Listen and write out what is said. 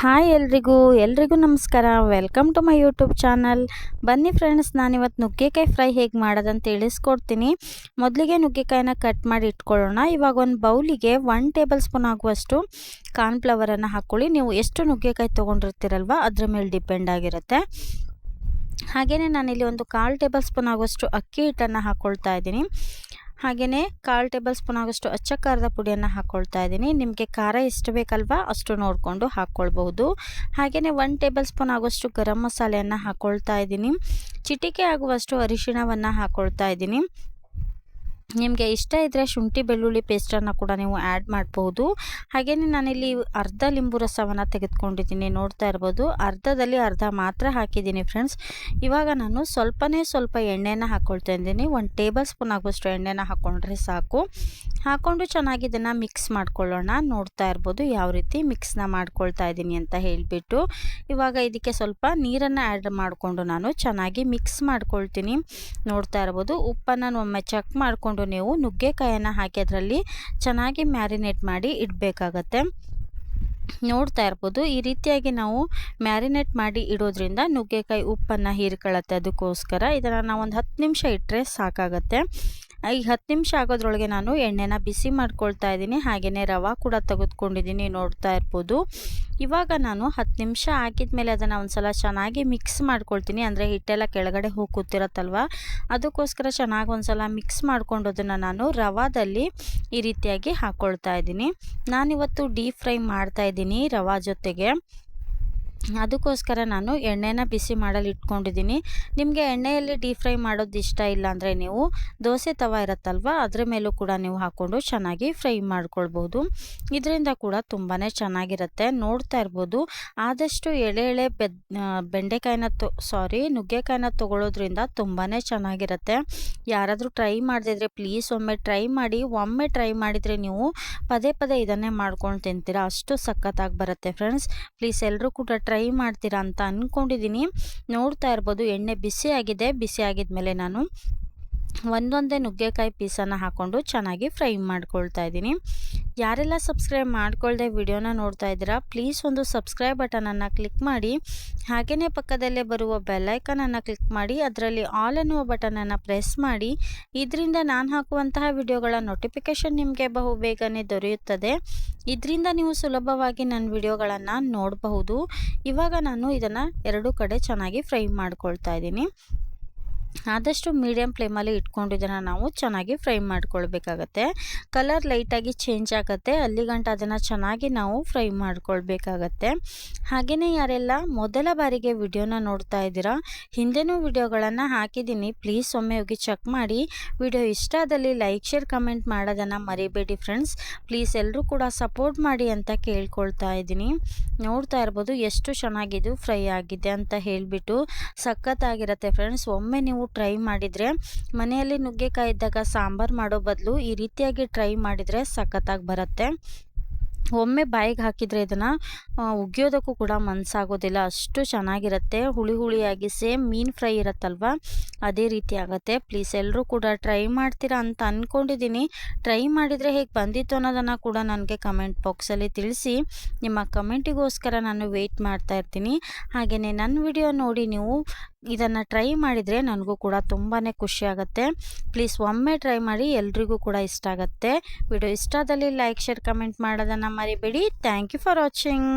Hi ಎಲ್ರಿಗೂ ಎಲ್ರಿಗೂ ನಮಸ್ಕಾರ. Welcome to my YouTube channel ಬನ್ನಿ ಫ್ರೆಂಡ್ಸ್ ನಾನಿವತ್ತು ನುಗ್ಗೆಕಾಯಿ ಫ್ರೈ ಹೇಗೆ ಮಾಡೋದಂತ ತಿಳಿಸ್ಕೊಡ್ತೀನಿ. ಮೊದಲಿಗೆ ನುಗ್ಗೆಕಾಯಿನ ಕಟ್ ಮಾಡಿ ಇಟ್ಕೊಳ್ಳೋಣ. ಇವಾಗ ಒಂದು ಬೌಲಿಗೆ ಒನ್ ಟೇಬಲ್ ಸ್ಪೂನ್ ಆಗುವಷ್ಟು ಕಾರ್ನ್ಫ್ಲವರನ್ನು ಹಾಕ್ಕೊಳ್ಳಿ. ನೀವು ಎಷ್ಟು ನುಗ್ಗೆಕಾಯಿ ತೊಗೊಂಡಿರ್ತೀರಲ್ವ, ಅದ್ರ ಮೇಲೆ ಡಿಪೆಂಡ್ ಆಗಿರುತ್ತೆ. ಹಾಗೆಯೇ ನಾನಿಲ್ಲಿ ಒಂದು ಕಾಲು ಟೇಬಲ್ ಸ್ಪೂನ್ ಆಗುವಷ್ಟು ಅಕ್ಕಿ ಹಿಟ್ಟನ್ನು ಹಾಕ್ಕೊಳ್ತಾ ಇದ್ದೀನಿ. ಹಾಗೆಯೇ ಕಾಲು ಟೇಬಲ್ ಸ್ಪೂನ್ ಆಗೋಷ್ಟು ಅಚ್ಚ ಖಾರದ ಪುಡಿಯನ್ನು ಹಾಕ್ಕೊಳ್ತಾ ಇದ್ದೀನಿ. ನಿಮಗೆ ಖಾರ ಎಷ್ಟು ಬೇಕಲ್ವಾ ಅಷ್ಟು ನೋಡಿಕೊಂಡು ಹಾಕ್ಕೊಳ್ಬಹುದು ಹಾಗೆಯೇ ಒನ್ ಟೇಬಲ್ ಸ್ಪೂನ್ ಆಗೋಷ್ಟು ಗರಂ ಮಸಾಲೆಯನ್ನು ಹಾಕ್ಕೊಳ್ತಾ ಇದ್ದೀನಿ. ಚಿಟಿಕೆ ಆಗುವಷ್ಟು ಅರಿಶಿಣವನ್ನು ಹಾಕ್ಕೊಳ್ತಾ ಇದ್ದೀನಿ. ನಿಮಗೆ ಇಷ್ಟ ಇದ್ದರೆ ಶುಂಠಿ ಬೆಳ್ಳುಳ್ಳಿ ಪೇಸ್ಟನ್ನು ಕೂಡ ನೀವು ಆ್ಯಡ್ ಮಾಡ್ಬೋದು. ಹಾಗೆಯೇ ನಾನಿಲ್ಲಿ ಅರ್ಧ ಲಿಂಬು ರಸವನ್ನು ತೆಗೆದುಕೊಂಡಿದ್ದೀನಿ. ನೋಡ್ತಾ ಇರ್ಬೋದು. ಅರ್ಧದಲ್ಲಿ ಅರ್ಧ ಮಾತ್ರ ಹಾಕಿದ್ದೀನಿ ಫ್ರೆಂಡ್ಸ್ ಇವಾಗ ನಾನು ಸ್ವಲ್ಪನೇ ಸ್ವಲ್ಪ ಎಣ್ಣೆನ ಹಾಕ್ಕೊಳ್ತಾ ಇದ್ದೀನಿ. ಒಂದು ಟೇಬಲ್ ಸ್ಪೂನ್ ಆಗೋಷ್ಟು ಎಣ್ಣೆನ ಹಾಕ್ಕೊಂಡ್ರೆ ಸಾಕು. ಹಾಕ್ಕೊಂಡು ಚೆನ್ನಾಗಿ ಇದನ್ನು ಮಿಕ್ಸ್ ಮಾಡ್ಕೊಳ್ಳೋಣ. ನೋಡ್ತಾ ಇರ್ಬೋದು ಯಾವ ರೀತಿ ಮಿಕ್ಸ್ನ ಮಾಡ್ಕೊಳ್ತಾ ಇದ್ದೀನಿ ಅಂತ ಹೇಳಿಬಿಟ್ಟು. ಇವಾಗ ಇದಕ್ಕೆ ಸ್ವಲ್ಪ ನೀರನ್ನು ಆ್ಯಡ್ ಮಾಡಿಕೊಂಡು ನಾನು ಚೆನ್ನಾಗಿ ಮಿಕ್ಸ್ ಮಾಡ್ಕೊಳ್ತೀನಿ. ನೋಡ್ತಾ ಇರ್ಬೋದು. ಉಪ್ಪನ್ನು ಒಮ್ಮೆ ಚೆಕ್ ಮಾಡಿಕೊಂಡು ನೀವು ನುಗ್ಗೆಕಾಯನ್ನು ಹಾಕಿ ಅದರಲ್ಲಿ ಚೆನ್ನಾಗಿ ಮ್ಯಾರಿನೇಟ್ ಮಾಡಿ ಇಡಬೇಕಾಗತ್ತೆ. ನೋಡ್ತಾ ಇರ್ಬೋದು, ಈ ರೀತಿಯಾಗಿ ನಾವು ಮ್ಯಾರಿನೇಟ್ ಮಾಡಿ ಇಡೋದ್ರಿಂದ ನುಗ್ಗೆಕಾಯಿ ಉಪ್ಪನ್ನು ಹೀರ್ಕೊಳ್ಳುತ್ತೆ. ಅದಕ್ಕೋಸ್ಕರ ಇದನ್ನು ನಾವು ಒಂದು ಹತ್ತು ನಿಮಿಷ ಇಟ್ಟರೆ ಸಾಕಾಗತ್ತೆ. ಈ ಹತ್ತು ನಿಮಿಷ ಆಗೋದ್ರೊಳಗೆ ನಾನು ಎಣ್ಣೆನ ಬಿಸಿ ಮಾಡ್ಕೊಳ್ತಾ ಇದ್ದೀನಿ. ಹಾಗೆಯೇ ರವಾ ಕೂಡ ತೆಗೆದುಕೊಂಡಿದ್ದೀನಿ ನೋಡ್ತಾ ಇರ್ಬೋದು. ಇವಾಗ ನಾನು ಹತ್ತು ನಿಮಿಷ ಹಾಕಿದ ಮೇಲೆ ಅದನ್ನು ಒಂದು ಸಲ ಚೆನ್ನಾಗಿ ಮಿಕ್ಸ್ ಮಾಡ್ಕೊಳ್ತೀನಿ. ಅಂದರೆ ಹಿಟ್ಟೆಲ್ಲ ಕೆಳಗಡೆ ಹೋಗಿ ಅದಕ್ಕೋಸ್ಕರ ಚೆನ್ನಾಗಿ ಒಂದು ಸಲ ಮಿಕ್ಸ್ ಮಾಡ್ಕೊಂಡು ಅದನ್ನು ನಾನು ರವಾದಲ್ಲಿ ಈ ರೀತಿಯಾಗಿ ಹಾಕ್ಕೊಳ್ತಾ ಇದ್ದೀನಿ. ನಾನಿವತ್ತು ಡೀಪ್ ಫ್ರೈ ಮಾಡ್ತಾ ಇದ್ದೀನಿ ರವಾ ಜೊತೆಗೆ. ಅದಕ್ಕೋಸ್ಕರ ನಾನು ಎಣ್ಣೆನ ಬಿಸಿ ಮಾಡಲು ಇಟ್ಕೊಂಡಿದ್ದೀನಿ. ನಿಮಗೆ ಎಣ್ಣೆಯಲ್ಲಿ ಡೀಪ್ ಫ್ರೈ ಮಾಡೋದು ಇಷ್ಟ ಇಲ್ಲ ಅಂದರೆ ನೀವು ದೋಸೆ ತವ ಇರುತ್ತಲ್ವ, ಅದರ ಮೇಲೂ ಕೂಡ ನೀವು ಹಾಕ್ಕೊಂಡು ಚೆನ್ನಾಗಿ ಫ್ರೈ ಮಾಡ್ಕೊಳ್ಬೋದು. ಇದರಿಂದ ಕೂಡ ತುಂಬಾ ಚೆನ್ನಾಗಿರುತ್ತೆ. ನೋಡ್ತಾ ಇರ್ಬೋದು. ಆದಷ್ಟು ಎಳೆ ಎಳೆ ಬೆದ್ ಬೆಂಡೆಕಾಯಿನ ತೊ, ಸಾರಿ ನುಗ್ಗೆಕಾಯಿನ ತೊಗೊಳೋದ್ರಿಂದ ತುಂಬಾ ಚೆನ್ನಾಗಿರುತ್ತೆ. ಯಾರಾದರೂ ಟ್ರೈ ಮಾಡದಿದ್ರೆ ಪ್ಲೀಸ್ ಒಮ್ಮೆ ಟ್ರೈ ಮಾಡಿ. ಒಮ್ಮೆ ಟ್ರೈ ಮಾಡಿದರೆ ನೀವು ಪದೇ ಪದೇ ಇದನ್ನೇ ಮಾಡ್ಕೊಂಡು ತಿಂತೀರಾ. ಅಷ್ಟು ಸಖತ್ತಾಗಿ ಬರುತ್ತೆ ಫ್ರೆಂಡ್ಸ್. ಪ್ಲೀಸ್ ಎಲ್ಲರೂ ಕೂಡ ಟ್ರೈ ಮಾಡ್ತೀರಾ ಅಂತ ಅಂದ್ಕೊಂಡಿದ್ದೀನಿ ನೋಡ್ತಾ ಇರ್ಬೋದು, ಎಣ್ಣೆ ಬಿಸಿ ಆಗಿದೆ. ಬಿಸಿ ಆಗಿದ್ಮೇಲೆ ನಾನು ಒಂದೊಂದೇ ನುಗ್ಗೆಕಾಯಿ ಪೀಸನ್ನು ಹಾಕ್ಕೊಂಡು ಚೆನ್ನಾಗಿ ಫ್ರೈ ಮಾಡ್ಕೊಳ್ತಾ ಇದ್ದೀನಿ. ಯಾರೆಲ್ಲ ಸಬ್ಸ್ಕ್ರೈಬ್ ಮಾಡ್ಕೊಳ್ಳದೆ ವಿಡಿಯೋನ ನೋಡ್ತಾ ಇದ್ದೀರಾ ಪ್ಲೀಸ್ ಒಂದು ಸಬ್ಸ್ಕ್ರೈಬ್ ಬಟನನ್ನು ಕ್ಲಿಕ್ ಮಾಡಿ. ಹಾಗೆಯೇ ಪಕ್ಕದಲ್ಲೇ ಬರುವ ಬೆಲ್ಲೈಕನನ್ನು ಕ್ಲಿಕ್ ಮಾಡಿ, ಅದರಲ್ಲಿ ಆಲ್ ಎನ್ನುವ ಬಟನನ್ನು ಪ್ರೆಸ್ ಮಾಡಿ. ಇದರಿಂದ ನಾನು ಹಾಕುವಂತಹ ವಿಡಿಯೋಗಳ ನೋಟಿಫಿಕೇಷನ್ ನಿಮಗೆ ಬಹು ಬೇಗನೆ ದೊರೆಯುತ್ತದೆ. ಇದರಿಂದ ನೀವು ಸುಲಭವಾಗಿ ನನ್ನ ವಿಡಿಯೋಗಳನ್ನು ನೋಡಬಹುದು. ಇವಾಗ ನಾನು ಇದನ್ನು ಎರಡು ಕಡೆ ಚೆನ್ನಾಗಿ ಫ್ರೈ ಮಾಡ್ಕೊಳ್ತಾ ಇದ್ದೀನಿ. ಆದಷ್ಟು ಮೀಡಿಯಮ್ ಫ್ಲೇಮಲ್ಲಿ ಇಟ್ಕೊಂಡು ಇದನ್ನು ನಾವು ಚೆನ್ನಾಗಿ ಫ್ರೈ ಮಾಡ್ಕೊಳ್ಬೇಕಾಗತ್ತೆ. ಕಲರ್ ಲೈಟಾಗಿ ಚೇಂಜ್ ಆಗುತ್ತೆ. ಅಲ್ಲಿಗಂಟ ಅದನ್ನು ಚೆನ್ನಾಗಿ ನಾವು ಫ್ರೈ ಮಾಡ್ಕೊಳ್ಬೇಕಾಗತ್ತೆ. ಹಾಗೆಯೇ ಯಾರೆಲ್ಲ ಮೊದಲ ಬಾರಿಗೆ ವಿಡಿಯೋನ ನೋಡ್ತಾ ಇದ್ದೀರಾ, ಹಿಂದೆನೂ ವಿಡಿಯೋಗಳನ್ನು ಹಾಕಿದ್ದೀನಿ. ಪ್ಲೀಸ್ ಒಮ್ಮೆ ಹೋಗಿ ಚೆಕ್ ಮಾಡಿ. ವಿಡಿಯೋ ಇಷ್ಟ ಆದಲ್ಲಿ ಲೈಕ್, ಶೇರ್, ಕಮೆಂಟ್ ಮಾಡೋದನ್ನು ಮರಿಬೇಡಿ ಫ್ರೆಂಡ್ಸ್. ಪ್ಲೀಸ್ ಎಲ್ಲರೂ ಕೂಡ ಸಪೋರ್ಟ್ ಮಾಡಿ ಅಂತ ಕೇಳ್ಕೊಳ್ತಾ ಇದ್ದೀನಿ. ನೋಡ್ತಾ ಇರ್ಬೋದು ಎಷ್ಟು ಚೆನ್ನಾಗಿದ್ದು ಫ್ರೈ ಆಗಿದೆ ಅಂತ ಹೇಳಿಬಿಟ್ಟು ಸಖತ್ತಾಗಿರುತ್ತೆ ಫ್ರೆಂಡ್ಸ್. ಒಮ್ಮೆ ನೀವು ಟ್ರೈ ಮಾಡಿದರೆ ಮನೆಯಲ್ಲಿ ನುಗ್ಗೆಕಾಯಿ ಇದ್ದಾಗ ಸಾಂಬಾರು ಮಾಡೋ ಬದಲು ಈ ರೀತಿಯಾಗಿ ಟ್ರೈ ಮಾಡಿದರೆ ಸಖತ್ತಾಗಿ ಬರುತ್ತೆ. ಒಮ್ಮೆ ಬಾಯಿಗೆ ಹಾಕಿದರೆ ಇದನ್ನು ಉಗಿಯೋದಕ್ಕೂ ಕೂಡ ಮನಸ್ಸಾಗೋದಿಲ್ಲ ಅಷ್ಟು ಚೆನ್ನಾಗಿರುತ್ತೆ. ಹುಳಿ ಹುಳಿಯಾಗಿ ಸೇಮ್ ಮೀನು ಫ್ರೈ ಇರುತ್ತಲ್ವ? ಅದೇ ರೀತಿ ಆಗುತ್ತೆ. ಪ್ಲೀಸ್ ಎಲ್ಲರೂ ಕೂಡ ಟ್ರೈ ಮಾಡ್ತೀರಾ ಅಂತ ಅಂದ್ಕೊಂಡಿದ್ದೀನಿ ಟ್ರೈ ಮಾಡಿದರೆ ಹೇಗೆ ಬಂದಿತ್ತು ಅನ್ನೋದನ್ನು ಕೂಡ ನನಗೆ ಕಮೆಂಟ್ ಬಾಕ್ಸಲ್ಲಿ ತಿಳಿಸಿ. ನಿಮ್ಮ ಕಮೆಂಟಿಗೋಸ್ಕರ ನಾನು ವೆಯ್ಟ್ ಮಾಡ್ತಾ ಇರ್ತೀನಿ. ಹಾಗೆಯೇ ನನ್ನ ವಿಡಿಯೋ ನೋಡಿ ನೀವು ಇದನ್ನು ಟ್ರೈ ಮಾಡಿದರೆ ನನಗೂ ಕೂಡ ತುಂಬಾ ಖುಷಿ ಆಗುತ್ತೆ. ಪ್ಲೀಸ್ ಒಮ್ಮೆ ಟ್ರೈ ಮಾಡಿ ಎಲ್ರಿಗೂ ಕೂಡ ಇಷ್ಟ ಆಗುತ್ತೆ. ವಿಡಿಯೋ ಇಷ್ಟ ಆದಲ್ಲಿ ಲೈಕ್ ಶೇರ್ ಕಮೆಂಟ್ ಮಾಡೋದನ್ನು ಮರಿಬೇಡಿ. Thank you for watching